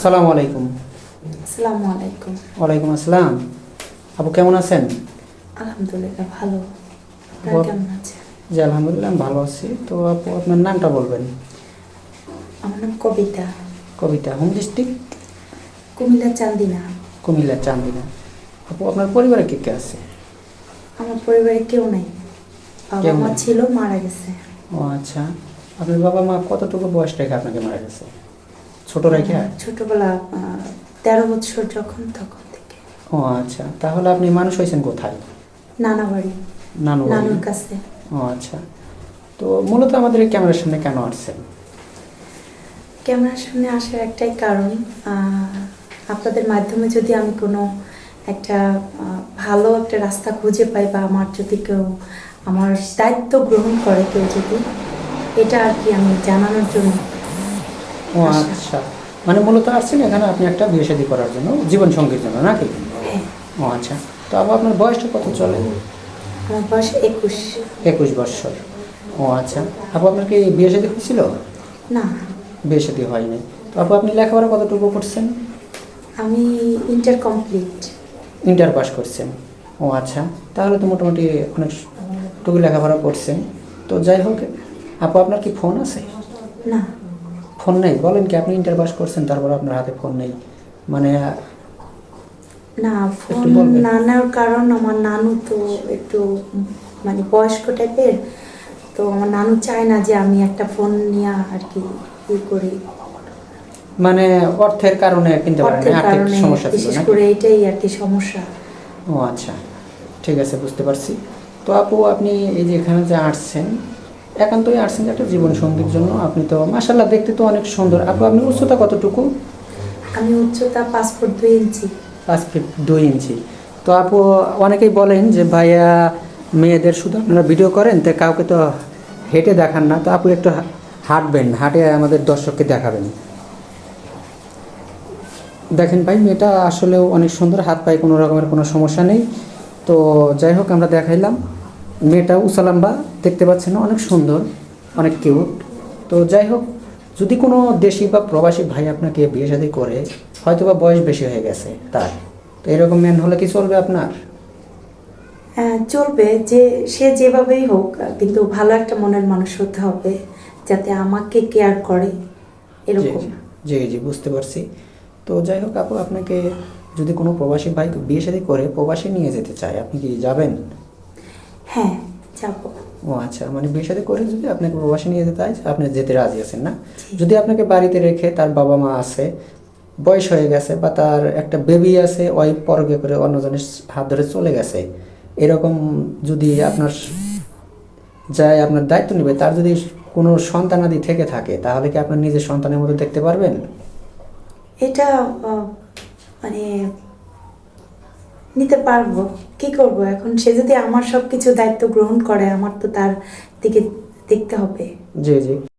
আসসালামু আলাইকুম। আসসালামু আলাইকুম। ওয়ালাইকুম আসসালাম। আপু কেমন আছেন? আলহামদুলিল্লাহ ভালো। আপনারা কেমন আছেন? জি আলহামদুলিল্লাহ আমি ভালো আছি। তো আপু আপনার নামটা বলবেন? আমার নাম কবিতা। Kabita home district? Comilla Chandina. Comilla Chandina. আপু আপনার পরিবারে কে কে আছে? আমার পরিবারে কেউ নাই। বাবা মা ছিল মারা গেছে। ও আচ্ছা। আপনার বাবা মা কতটুকু বয়স রেখে আপনাকে মারা গেছে? ছোট রেখে? ছোটবেলা আহ, তেরো বছর যখন তখন থেকে। ও আচ্ছা। তাহলে আপনি মানুষ হয়েছেন কোথায়? নানা বাড়ি নানু নানুর কাছে। ও আচ্ছা। তো মূলত আমাদের ক্যামেরার সামনে কেন আসছেন? ক্যামেরার সামনে আসার একটাই কারণ আপনাদের মাধ্যমে যদি আমি কোনো একটা ভালো একটা রাস্তা খুঁজে পাই বা আমার যদি কেউ আমার দায়িত্ব গ্রহণ করে কেউ যদি এটা আর কি আমি জানানোর জন্য ও আচ্ছা। মানে মূলত আসছেন এখানে আপনি একটা বিয়ে শাদী করার জন্য জীবন সঙ্গীর জন্য নাকি? ও আচ্ছা। তো আপু আপনার বয়সটা কত চলে? আমার বয়স একুশ। একুশ বৎসর ও আচ্ছা। আপু আপনার কি বিয়ে শাদী হয়েছিল? না। বিয়ে শাদী হয়নি। তো আপু আপনি লেখাপড়া কতটুকু করছেন? আমি ইন্টার কমপ্লিট। ইন্টার পাস করছেন। ও আচ্ছা। তাহলে তো মোটামুটি অনেকটুকু লেখাপড়া করছেন। তো যাই হোক আপু আপনার কি ফোন আছে? না। ফোন নেই? বলেন কি আপনি ইন্টার পাস করছেন তারপর আপনার হাতে ফোন নেই। মানে না ফোন? না নেওয়ার কারণ আমার নানু তো একটু মানে বয়স্ক টাইপের তো আমার নানু চায় না যে আমি একটা ফোন নিয়ে আর কি ই করি। মানে অর্থের কারণে কিনতে পারেন অর্থের আর্থিক সমস্যা ছিল বিশেষ করে এটাই আর কি সমস্যা। ও আচ্ছা ঠিক আছে বুঝতে পারছি। তো আপু আপনি এই যে এখানে যে আসছেন একান্তই আসছেন যে একটা জীবন সঙ্গীর জন্য আপনি তো মাসাল্লাহ দেখতে তো অনেক সুন্দর। আপু আপনি উচ্চতা কতটুকু? আমি উচ্চতা পাসপোর্ট দুই ইঞ্চি। পাঁচ ফিট দুই ইঞ্চি। তো আপু অনেকেই বলেন যে ভাইয়া মেয়েদের শুধু আপনারা ভিডিও করেন তো কাউকে তো হেঁটে দেখান না। তো আপু একটু হাঁটবেন হাঁটে আমাদের দর্শককে দেখাবেন। দেখেন ভাই মেয়েটা আসলেও অনেক সুন্দর হাত পায়ে কোনো রকমের কোনো সমস্যা নেই। তো যাই হোক আমরা দেখাইলাম। মেয়েটা উসালাম্বা দেখতে পাচ্ছেন অনেক সুন্দর অনেক কিউট তো যাই হোক যদি কোনো দেশি বা প্রবাসী ভাই আপনাকে বিয়ে শাদী করে হয়তো বা বয়স বেশি হয়ে গেছে তার। তো এরকম ম্যান হলে কি চলবে আপনার? হ্যাঁ, চলবে। যে সে যেভাবেই হোক কিন্তু ভালো একটা মনের মানুষ হতে হবে যাতে আমাকে কেয়ার করে। এরকম। জি, জি বুঝতে পারছি। তো যাই হোক আপু আপনাকে যদি কোনো প্রবাসী ভাই বিয়ে শাদী করে প্রবাসী নিয়ে যেতে চায় আপনি কি যাবেন? হ্যাঁ যাব। ও আচ্ছা মানে বিয়ে শাদী করে যদি আপনাকে প্রবাসী নিয়ে যেতে হয় আপনি যেতে রাজি আছেন না? যদি আপনাকে বাড়িতে রেখে তার বাবা মা আছে বয়স হয়ে গেছে বা তার একটা বেবি আছে ওই পরকে করে অন্যজনের হাত ধরে চলে গেছে এরকম যদি আপনার যায় আপনার দায়িত্ব নেবে তার যদি কোনো সন্তানাদি থেকে থাকে তাহলে কি আপনার নিজের সন্তানের মতো দেখতে পারবেন? এটা মানে নিতে পারব। কি করব এখন? সে যদি আমার সব কিছু দায়িত্ব গ্রহণ করে, আমার তো তার দিকে দেখতে হবে। জি জি।